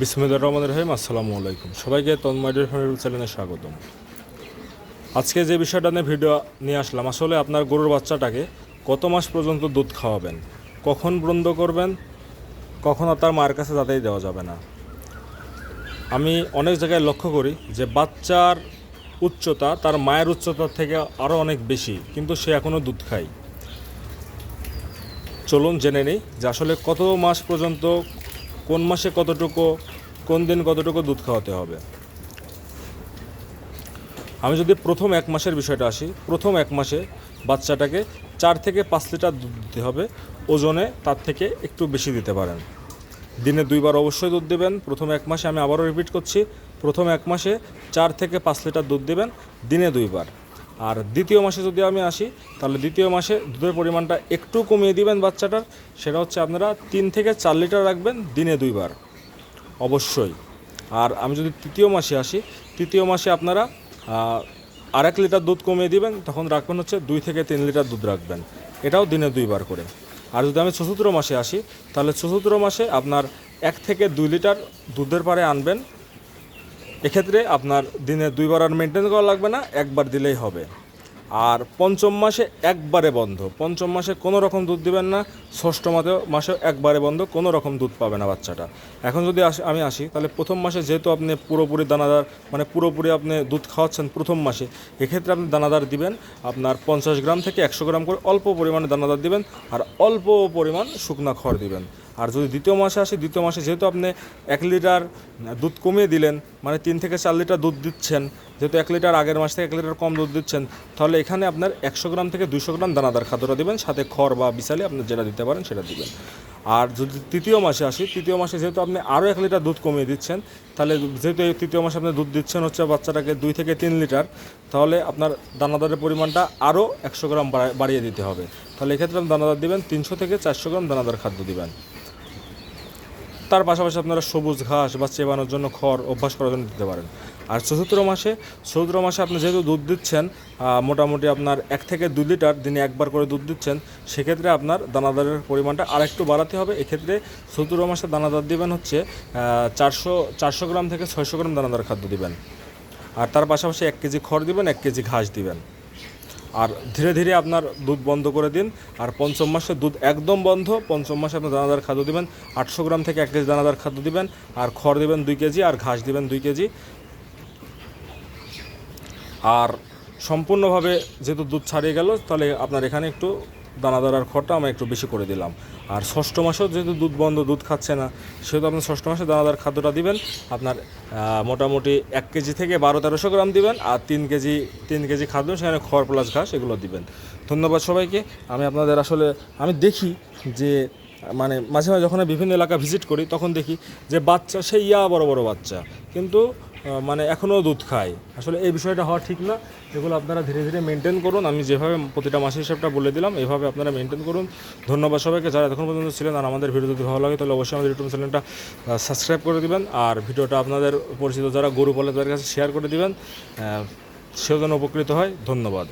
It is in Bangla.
বিসমিল্লা রহমান রহিম, আসসালামু আলাইকুম। সবাইকে তন্ময়ের ফ্যামিলি চ্যানেলে স্বাগতম। আজকে যে বিষয়টা নিয়ে ভিডিও নিয়ে আসলাম, আসলে আপনার গরুর বাচ্চাটাকে কত মাস পর্যন্ত দুধ খাওয়াবেন, কখন বন্ধ করবেন, কখন আর তার মায়ের কাছে যাতেই দেওয়া যাবে না। আমি অনেক জায়গায় লক্ষ্য করি যে বাচ্চার উচ্চতা তার মায়ের উচ্চতার থেকে আরও অনেক বেশি, কিন্তু সে এখনও দুধ খায়। চলুন জেনে নিই যে আসলে কত মাস পর্যন্ত কোন মাসে কতটুকু, কোন দিন কতটুকু দুধ খাওয়াতে হবে? আমি যদি প্রথম এক মাসের বিষয়টা আসি, প্রথম এক মাসে বাচ্চাটাকে চার থেকে পাঁচ লিটার দুধ দিতে হবে, ওজনে তার থেকে একটু বেশি দিতে পারেন। দিনে দুইবার অবশ্যই দুধ দেবেন, প্রথম এক মাসে আমি আবারও রিপিট করছি, প্রথম এক মাসে চার থেকে পাঁচ লিটার দুধ দেবেন, দিনে দুইবার। আর দ্বিতীয় মাসে যদি আমি আসি, তাহলে দ্বিতীয় মাসে দুধের পরিমাণটা একটু কমিয়ে দিবেন বাচ্চাটার। সেটা হচ্ছে আপনারা তিন থেকে চার লিটার রাখবেন দিনে দুইবার। অবশ্যই। আর আমি যদি তৃতীয় মাসে আসি, তৃতীয় মাসে আপনারা আর এক লিটার দুধ কমিয়ে দিবেন, তখন রাখবেন হচ্ছে দুই থেকে তিন লিটার দুধ রাখবেন। এটাও দিনে দুইবার করে। আর যদি আমি চতুর্থ মাসে আসি, তাহলে চতুর্থ মাসে আপনার এক থেকে দুই লিটার দুধের পারে আনবেন। এক্ষেত্রে আপনার দিনে দুইবার আর মেনটেন করা লাগবে না একবার দিলেই হবে। আর পঞ্চম মাসে একবারে বন্ধ। পঞ্চম মাসে কোনো রকম দুধ দিবেন না, ষষ্ঠ মাসে মাসে একবারে বন্ধ, কোনো রকম দুধ পাবে না বাচ্চাটা। এখন যদি আমি আসি, তাহলে প্রথম মাসে যেহেতু আপনি পুরোপুরি দানাদার মানে পুরোপুরি আপনি দুধ খাওয়াচ্ছেন প্রথম মাসে, এক্ষেত্রে আপনি দানাদার দিবেন আপনার পঞ্চাশ গ্রাম থেকে একশো গ্রাম করে অল্প পরিমাণে দানাদার দিবেন আর অল্প পরিমাণ শুকনা খড় দিবেন। আর যদি দ্বিতীয় মাসে আসি, দ্বিতীয় মাসে যেহেতু আপনি এক লিটার দুধ কমিয়ে দিলেন মানে তিন থেকে চার লিটার দুধ দিচ্ছেন যেহেতু এক লিটার আগের মাস থেকে এক লিটার কম দুধ দিচ্ছেন, তাহলে এখানে আপনার একশো গ্রাম থেকে দুশো গ্রাম দানাদার খাদ্যটা দিবেন, সাথে খড় বা বিশালে আপনি যেটা দিতে পারেন সেটা দিবেন। আর যদি তৃতীয় মাসে আসি, তৃতীয় মাসে যেহেতু আপনি আরও এক লিটার দুধ কমিয়ে দিচ্ছেন, তাহলে যেহেতু এই তৃতীয় মাসে আপনি দুধ দিচ্ছেন হচ্ছে বাচ্চাটাকে দুই থেকে তিন লিটার, তাহলে আপনার দানাদারের পরিমাণটা আরও একশো গ্রাম বাড়া- বাড়িয়ে দিতে হবে। তাহলে এক্ষেত্রে আপনি দানাদার দিবেন, তিনশো থেকে চারশো গ্রাম দানাদার খাদ্য দিবেন। তার পাশাপাশি আপনারা সবুজ ঘাস বা চেবানোর জন্য খড় অভ্যাস করার জন্য দিতে পারেন। আর চতুর্থ মাসে চতুর্থ মাসে আপনি যেহেতু দুধ দিচ্ছেন মোটামুটি আপনার এক থেকে দু লিটার দিনে একবার করে দুধ দিচ্ছেন, সেক্ষেত্রে আপনার দানাদারের পরিমাণটা আরেকটু বাড়াতে হবে। এক্ষেত্রে চতুর্থ মাসে দানাদার দিবেন হচ্ছে চারশো চারশো গ্রাম থেকে ছয়শো গ্রাম দানাদার খাদ্য দিবেন। আর তার পাশাপাশি এক কেজি খড় দিবেন, এক কেজি ঘাস দিবেন। আর ধীরে ধীরে আপনার দুধ বন্ধ করে দিন। আর পঞ্চম মাসে দুধ একদম বন্ধ, পঞ্চম মাসে আপনার দানাদার খাদ্য দেবেন, আটশো গ্রাম থেকে এক কেজি দানাদার খাদ্য দেবেন, আর খড় দেবেন দুই কেজি, আর ঘাস দেবেন দুই কেজি। আর সম্পূর্ণভাবে যেহেতু দুধ ছাড়িয়ে গেল, তাহলে আপনার এখানে একটু দানাদার আর খড়টা আমরা একটু বেশি করে দিলাম। আর ষষ্ঠ মাসেও যেহেতু দুধ বন্ধ, দুধ খাচ্ছে না, সেহেতু আপনি ষষ্ঠ মাসে দানাদার খাদ্যটা দিবেন। আপনার মোটামুটি এক কেজি থেকে বারো তেরোশো গ্রাম দিবেন আর তিন কেজি তিন কেজি খাদ্য, সেখানে খড় প্লাস ঘাস এগুলো দিবেন। ধন্যবাদ সবাইকে। আমি আপনাদের আসলে, আমি দেখি যে মানে মাঝে মাঝে যখন বিভিন্ন এলাকা ভিজিট করি, তখন দেখি যে বাচ্চা, সেই ইয়া বড় বড় বাচ্চা। কিন্তু মানে এখনও দুধ খায়। আসলে এই বিষয়টা হওয়া ঠিক না। এগুলো আপনারা ধীরে ধীরে মেনটেন করুন। আমি যেভাবে প্রতিটা মাসের হিসাবটা বলে দিলাম, এভাবে আপনারা মেনটেন করুন। ধন্যবাদ সবাইকে। যারা এখন পর্যন্ত ছিলেন আর আমাদের ভিডিও যদি ভালো লাগে, তাহলে অবশ্যই আমাদের ইউটিউব চ্যানেলটা সাবস্ক্রাইব করে দিবেন। আর ভিডিওটা আপনাদের পরিচিত যারা গরু পালে তাদের কাছে শেয়ার করে দিবেন সেও যেন উপকৃত হয়। ধন্যবাদ।